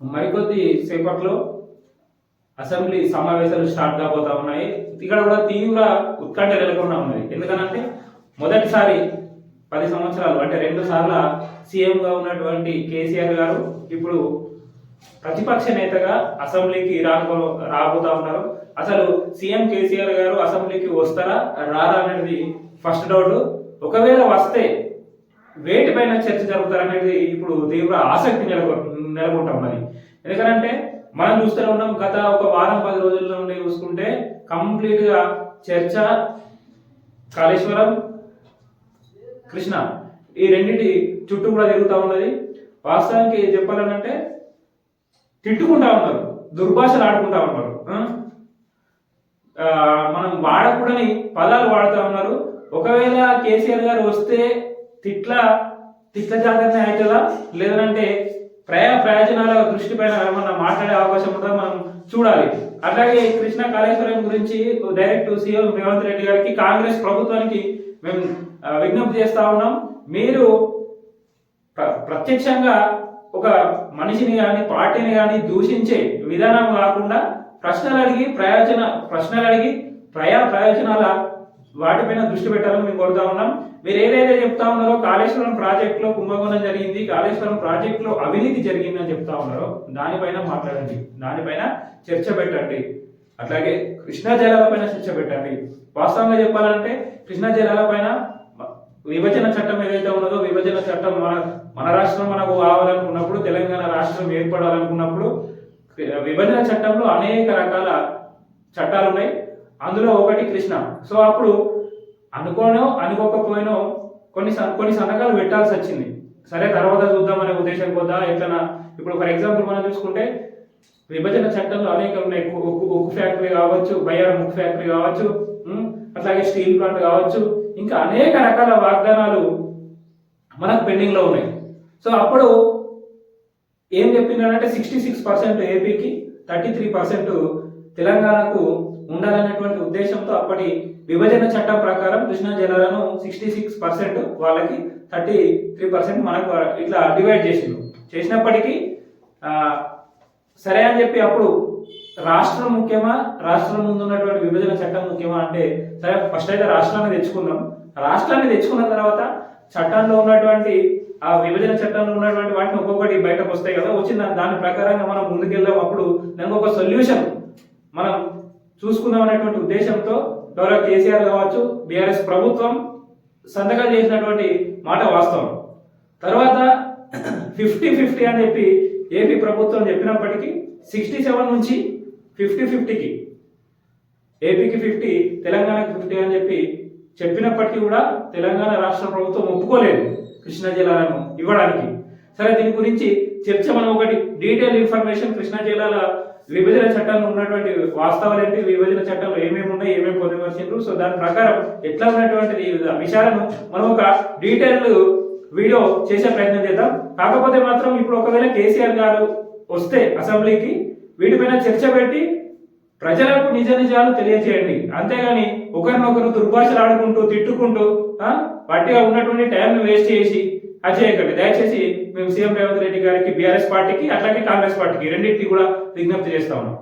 మరికొద్ది సేపట్లో అసెంబ్లీ సమావేశాలు స్టార్ట్ కాబోతా ఉన్నాయి. ఇక్కడ కూడా తీవ్ర ఉత్కంఠ నెలకొన్నా ఉన్నది. ఎందుకనంటే మొదటిసారి పది సంవత్సరాలు అంటే రెండు సార్ల సీఎంగా ఉన్నటువంటి కేసీఆర్ గారు ఇప్పుడు ప్రతిపక్ష నేతగా అసెంబ్లీకి రాబో రాబోతా ఉన్నారు. అసలు సీఎం కేసీఆర్ గారు అసెంబ్లీకి వస్తారా రారా అనేది ఫస్ట్ డౌట్. ఒకవేళ వస్తే వేటిపైన చర్చ జరుగుతారనేది ఇప్పుడు తీవ్ర ఆసక్తి నెలకొ నెలకొంటా ఉన్నది ఎందుకంటే మనం చూస్తూనే ఉన్నాం గత ఒక వారం పది రోజుల నుండి చూసుకుంటే కంప్లీట్గా చర్చ కాళేశ్వరం కృష్ణ ఈ రెండింటి చుట్టూ కూడా తిరుగుతూ ఉన్నది. వాస్తవానికి చెప్పాలనంటే తిట్టుకుంటా ఉన్నారు దుర్భాషలు ఆడుకుంటా ఉన్నారు. మనం వాడకూడని పదాలు వాడుతూ ఉన్నారు. ఒకవేళ కేసీఆర్ గారు వస్తే తిట్ల తిట్ల జాగ్రత్త అవుతుందా? లేదంటే ప్రయా ప్రయోజనాల దృష్టి పైన ఏమన్నా మాట్లాడే అవకాశం ఉంటుందా మనం చూడాలి. అట్లాగే కృష్ణ కాళేశ్వరం గురించి డైరెక్ట్ సీఎం రేవంత్ రెడ్డి గారికి కాంగ్రెస్ ప్రభుత్వానికి మేము విజ్ఞప్తి చేస్తా ఉన్నాం. మీరు ప్ర- ప్రత్యక్షంగా ఒక మనిషిని కానీ పార్టీని కానీ దూషించే విధానం కాకుండా ప్రశ్నలు అడిగి ప్రయోజన ప్రశ్నలు అడిగి ప్రయా ప్రయోజనాల వాటిపైన దృష్టి పెట్టాలని మేము కోరుతా ఉన్నాం. మీరు ఏదైతే చెప్తా ఉన్నారో కాళేశ్వరం ప్రాజెక్టులో కుంభకోణం జరిగింది కాళేశ్వరం ప్రాజెక్టులో అవినీతి జరిగిందని చెప్తా ఉన్నారో దానిపైన మాట్లాడండి. దానిపైన చర్చ పెట్టండి. అట్లాగే కృష్ణా జలాలపైన చర్చ పెట్టండి. వాస్తవంగా చెప్పాలంటే కృష్ణా జలాలపైన విభజన చట్టం ఏదైతే ఉన్నదో విభజన చట్టం మన మన రాష్ట్రం మనకు కావాలనుకున్నప్పుడు తెలంగాణ రాష్ట్రం ఏర్పడాలనుకున్నప్పుడు విభజన చట్టంలో అనేక రకాల చట్టాలు ఉన్నాయి అందులో ఒకటి కృష్ణ. సో అప్పుడు అనుకోనో అనుకోకపోయినో కొన్ని కొన్ని సంతకాలు పెట్టాల్సి వచ్చింది. సరే తర్వాత చూద్దామనే ఉద్దేశం కొద్దా? ఎట్లా ఇప్పుడు ఫర్ ఎగ్జాంపుల్ మనం చూసుకుంటే విభజన చట్టంలో అనేక ఉన్నాయి. ఉక్కు ఉక్కు- ఫ్యాక్టరీ కావచ్చు బయ్యారం ఉక్కు ఫ్యాక్టరీ కావచ్చు అట్లాగే స్టీల్ ప్లాంట్ కావచ్చు ఇంకా అనేక రకాల వాగ్దానాలు మనకు పెండింగ్లో ఉన్నాయి. సో అప్పుడు ఏం చెప్పిందంటే సిక్స్టీ సిక్స్ పర్సెంట్ ఏపీకి థర్టీ త్రీ పర్సెంట్ తెలంగాణకు ఉండాలనేటువంటి ఉద్దేశంతో అప్పటి విభజన చట్టం ప్రకారం కృష్ణా జిల్లాలను సిక్స్టీ సిక్స్ పర్సెంట్ వాళ్ళకి థర్టీ త్రీ పర్సెంట్ మనకు ఇట్లా డివైడ్ చేసిండు చేసినప్పటికీ సరే అని చెప్పి అప్పుడు రాష్ట్రం ముఖ్యమా? రాష్ట్రం ముందు ఉన్నటువంటి విభజన చట్టం ముఖ్యమా అంటే సరే ఫస్ట్ అయితే రాష్ట్రాన్ని తెచ్చుకున్నాం రాష్ట్రాన్ని తెచ్చుకున్న తర్వాత చట్టంలో ఉన్నటువంటి ఆ విభజన చట్టంలో ఉన్నటువంటి వాటిని ఒక్కొక్కటి బయటకు వస్తాయి కదా వచ్చిన దాని ప్రకారంగా మనం ముందుకెళ్ళాం అప్పుడు దానికి ఒక సొల్యూషన్ మనం చూసుకుందాం అనేటువంటి ఉద్దేశంతో గౌరవ కేసీఆర్ కావచ్చు బీఆర్ఎస్ ప్రభుత్వం సంతకాలు చేసినటువంటి మాట వాస్తవం. తర్వాత ఫిఫ్టీ ఫిఫ్టీ అని చెప్పి ఏపీ ప్రభుత్వం చెప్పినప్పటికీ సిక్స్టీ సెవెన్ నుంచి ఫిఫ్టీ ఫిఫ్టీకి ఏపీకి ఫిఫ్టీ తెలంగాణకి ఫిఫ్టీ అని చెప్పి చెప్పినప్పటికీ కూడా తెలంగాణ రాష్ట్ర ప్రభుత్వం ఒప్పుకోలేదు కృష్ణా జిల్లాలను ఇవ్వడానికి. సరే దీని గురించి చర్చ మనం ఒకటి డీటెయిల్ ఇన్ఫర్మేషన్ కృష్ణా జిల్లాల విభజన చట్టంలో ఉన్నటువంటి వాస్తవాలు ఏంటి? విభజన చట్టంలో ఏమేమి ఉన్నాయి? ఏమేమి పొందుపరిచిండ్రు సో దాని ప్రకారం ఎట్లా ఉన్నటువంటి ఈ విషయాలను మనం ఒక డీటెయిల్ వీడియో చేసే ప్రయత్నం చేద్దాం. కాకపోతే మాత్రం ఇప్పుడు ఒకవేళ కేసీఆర్ గారు వస్తే అసెంబ్లీకి వీటిపైన చర్చ పెట్టి ప్రజలకు నిజ నిజాలు తెలియజేయండి. అంతేగాని ఒకరినొకరు దుర్భాషలు ఆడుకుంటూ తిట్టుకుంటూ పట్టిగా ఉన్నటువంటి టైంను వేస్ట్ చేసి అది చేయకండి దయచేసి మేము సీఎం రేవంత్ రెడ్డి గారికి బీఆర్ఎస్ పార్టీకి అట్లాగే కాంగ్రెస్ పార్టీకి రెండింటికి కూడా విజ్ఞప్తి చేస్తా ఉన్నాం.